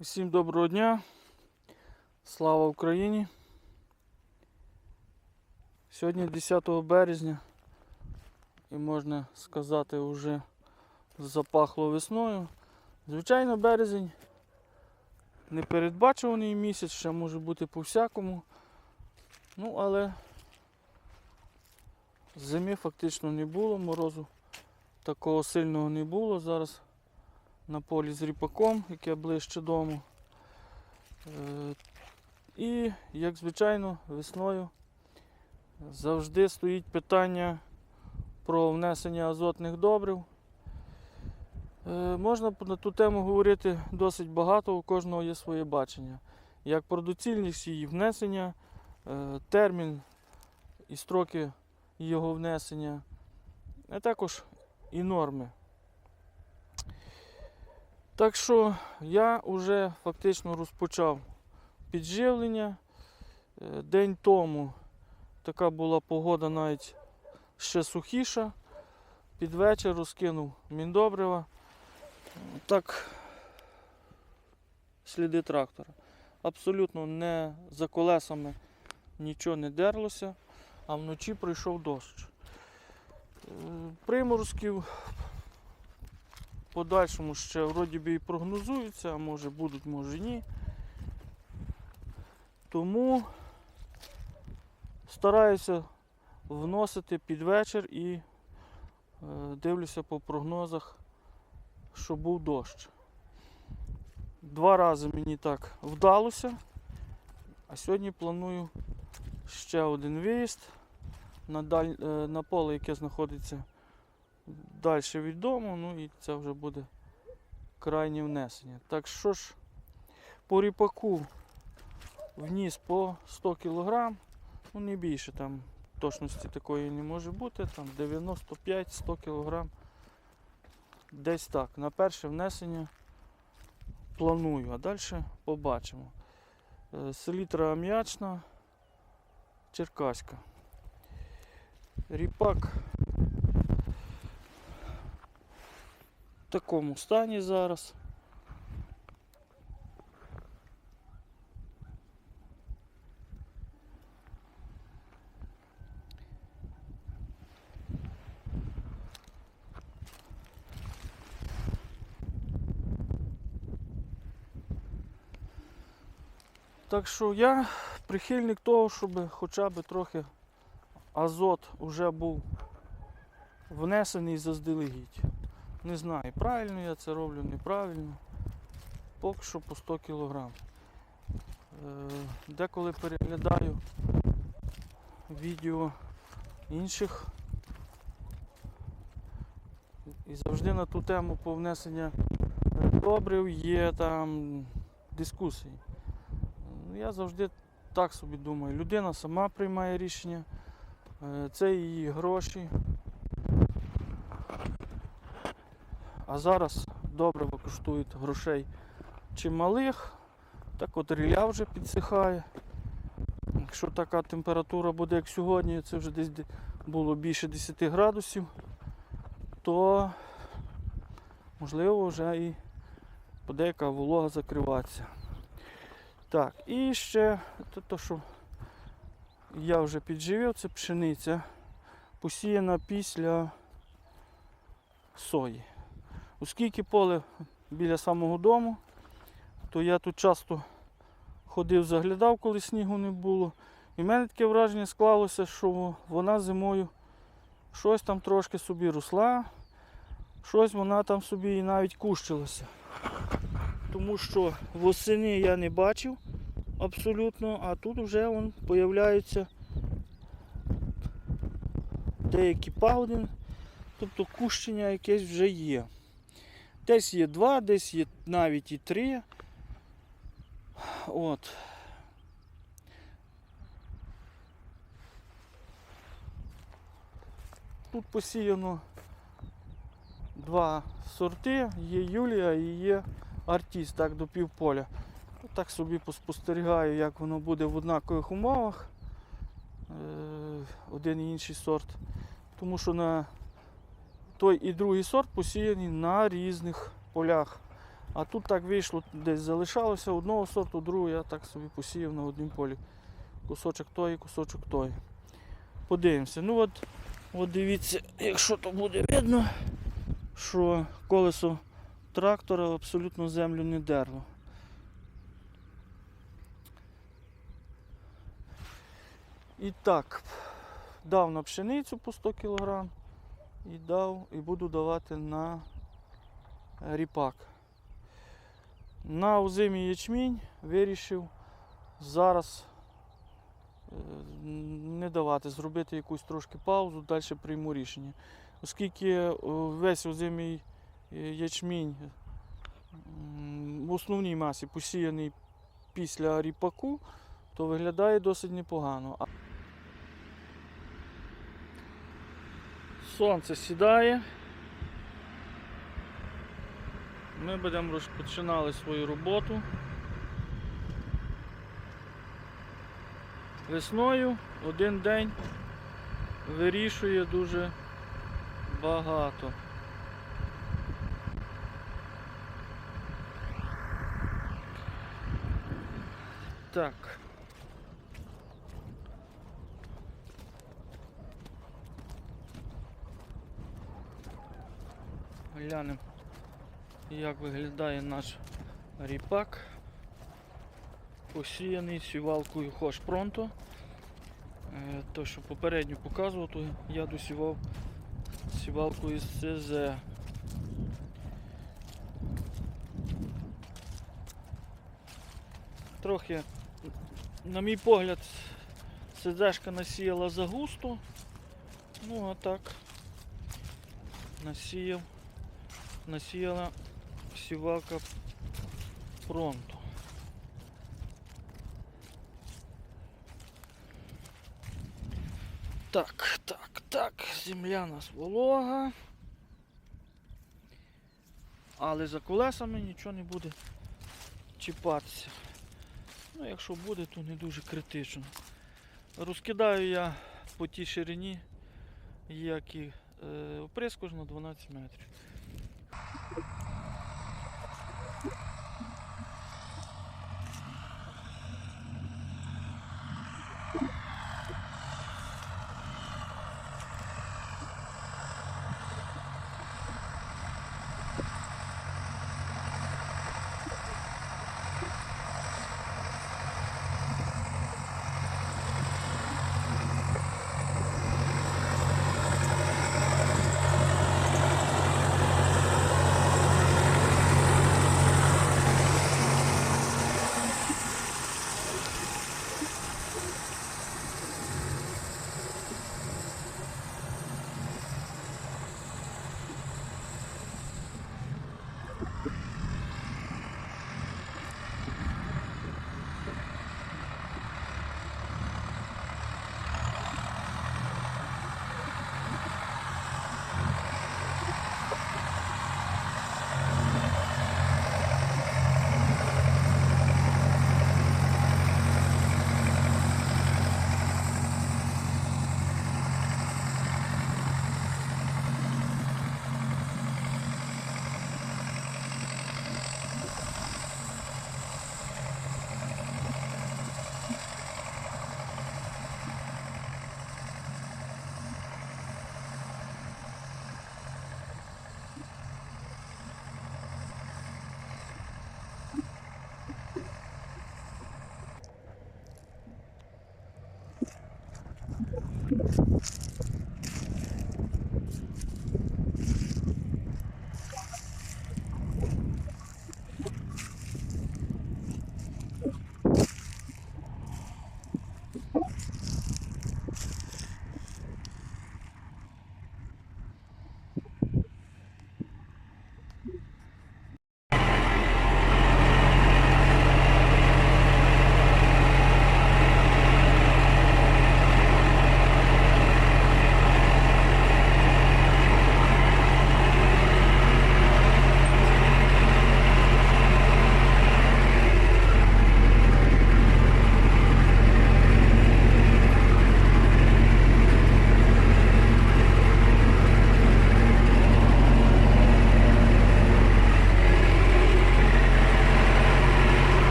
Всім доброго дня. Слава Україні. Сьогодні 10 березня і можна сказати вже запахло весною. Звичайно, березень непередбачуваний місяць, ще може бути по-всякому. Ну, але зими фактично не було, морозу такого сильного не було. Зараз на полі з ріпаком, яке ближче дому. Е, І, як звичайно, весною завжди стоїть питання про внесення азотних добрив. Е, Можна на ту тему говорити досить багато, у кожного є своє бачення. Як про доцільність її внесення, е, термін і строки його внесення, а також і норми. Так що я вже фактично розпочав підживлення. Е, День тому така була погода навіть ще сухіша. Під вечір розкинув міндобрива. Так, сліди трактора. Абсолютно не за колесами нічого не дерлося, а вночі пройшов дощ. Е, Приморозків подальшому ще вроді би і прогнозуються, а може будуть, може ні. Тому стараюся вносити під вечір і е, дивлюся по прогнозах, що був дощ. Два рази мені так вдалося, а сьогодні планую ще один виїзд на, даль... е, на поле, яке знаходиться далі від ну і це вже буде крайнє внесення. Так що ж, по ріпаку вніс по 100 кг, ну не більше там точності такої не може бути, там 95-100 кг. Десь так. На перше внесення планую, а далі побачимо. Е, Селітра ам'ячна, черкаська. Ріпак в такому стані зараз. Так що я прихильник того, щоб хоча б трохи азот вже був внесений заздалегідь. Не знаю, правильно я це роблю, неправильно. Поки що по 100 кг. Е, Деколи переглядаю відео інших. І завжди на ту тему по внесення добрив є там дискусії. Ну, Я завжди так собі думаю. Людина сама приймає рішення, е, це її гроші. А зараз добриво коштують грошей чималих, так от ріля вже підсихає. Якщо така температура буде, як сьогодні, це вже десь було більше 10 градусів, то можливо вже і буде яка волога закриватися. Так, і ще то, що я вже підживив, це пшениця, посіяна після сої. Оскільки поле біля самого дому, то я тут часто ходив, заглядав, коли снігу не було. І в мене таке враження склалося, що вона зимою щось там трошки собі росла, щось вона там собі і навіть кущилася. Тому що восени я не бачив абсолютно, а тут вже вон появляються деякі пагоди, тобто кущення якесь вже є. Десь є два, десь є навіть і три. От. Тут посіяно два сорти, є Юлія і є Артіст, так до півполя. Так собі поспостерігаю, як воно буде в однакових умовах. Е, Один і інший сорт. Тому що на той і другий сорт посіяні на різних полях. А тут так вийшло, десь залишалося одного сорту, другого я так собі посіяв на однім полі. Кусочок той, кусочок той. Подивимося. Ну от, от дивіться, якщо то буде видно, що колесо трактора абсолютно землю не дерло. І так, дав на пшеницю по 100 кг і дав і буду давати на ріпак. На озимий ячмінь вирішив зараз е, не давати, зробити якусь трошки паузу, далі прийму рішення. Оскільки е, весь озимий е, ячмінь в основній масі посіяний після ріпаку, то виглядає досить непогано. Сонце сідає. Ми будемо розпочинали свою роботу. Весною один день вирішує дуже багато. Так. Глянемо, як виглядає наш ріпак. Посіяний сівалкою Хош Пронто. Е, То, що попередньо показував, то я досівав сівалкою з ЦЗ. Трохи, на мій погляд, ЦЗшка насіяла загусто. Ну а так насіяв, насіяла сівалка Пронто. Так, так, так, земля нас волога. Але за колесами нічого не буде чіпатися. Ну, якщо буде, то не дуже критично. Розкидаю я по тій ширині, як і е, оприскувач на 12 метрів.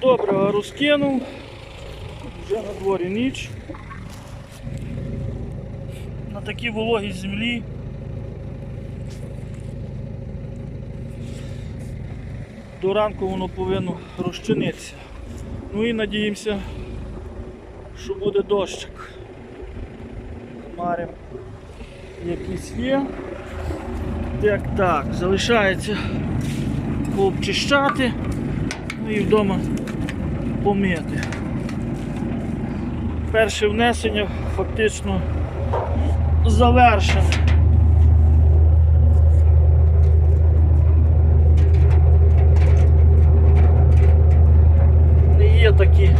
Добре розкинув. Вже на дворі ніч. На такій вологій землі. До ранку воно повинно розчинитися. Ну і надіємося, що буде дощик. Хмари якісь є. Так, так, залишається пообчищати, ну і вдома помити. Перше внесення фактично завершене. Є такі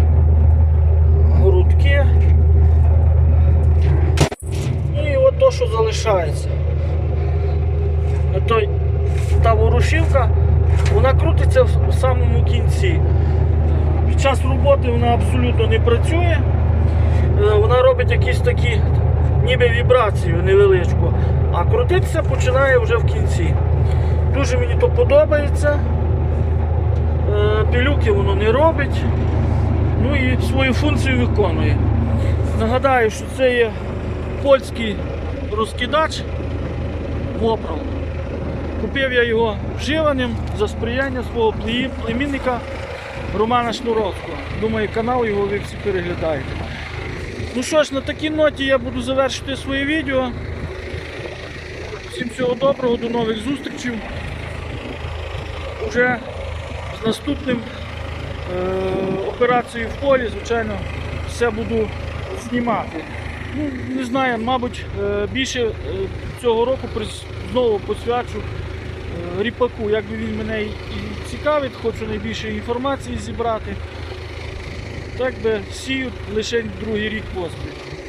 грудки. Ну і от то, що залишається. Той, та ворушівка, вона крутиться в самому кінці. Час роботи вона абсолютно не працює. Е, Вона робить якісь такі ніби вібрацію невеличку, а крутитися починає вже в кінці. Дуже мені то подобається. Е, Пілюки воно не робить. Ну і свою функцію виконує. Нагадаю, що це є польський розкидач Вопрол. Купив я його вживаним за сприяння свого племінника Романа Шнуровського. Думаю, канал його ви всі переглядаєте. Ну що ж, на такій ноті я буду завершити своє відео. Всім всього доброго, до нових зустрічей. Уже з наступним е, операцією в полі, звичайно, все буду знімати. Ну, не знаю, мабуть, е, більше е, цього року знову посвячу ріпаку. Якби він мене і цікавить, хочу найбільше інформації зібрати. Так би сіють лише другий рік поспіль.